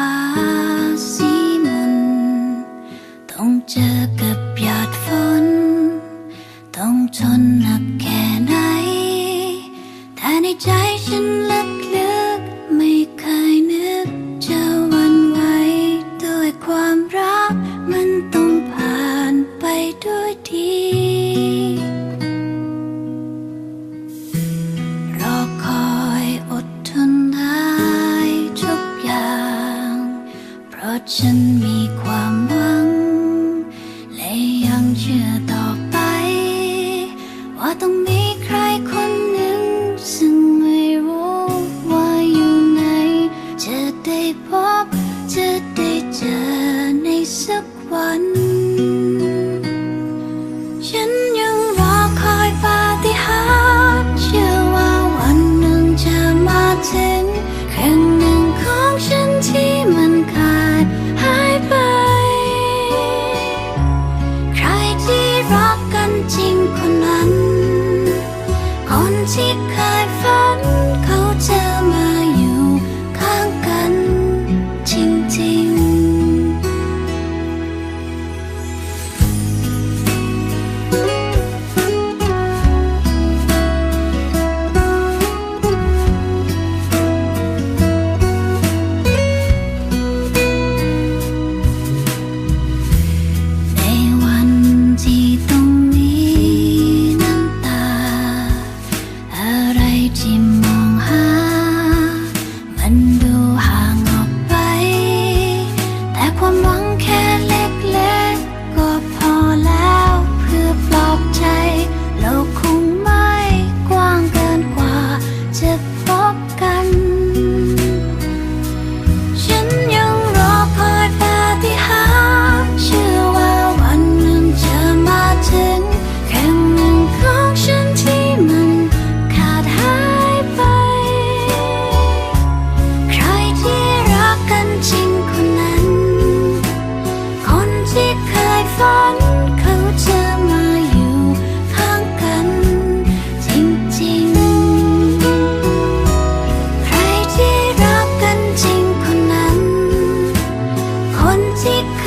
ฟ้าสีมน ต้องเจอกับหยาดฝน ต้องทนหนัก ฉันมีความหวัง และยังเชื่อต่อไป ว่าต้องมีใครคนหนึ่ง ซึ่งไม่รู้ว่าอยู่ไหน จะได้พบ จะได้เจอในสักวัน ที่เคยฝันเค จะพบกัน ฉันยังรอคอยปาฏิหาเชื่อว่าวันนึงจะมาถึง แค่หนึ่งของฉันที่มันขาดหายไป ใครที่รักกันจริงคนนั้น คนที่เคยฝัน magic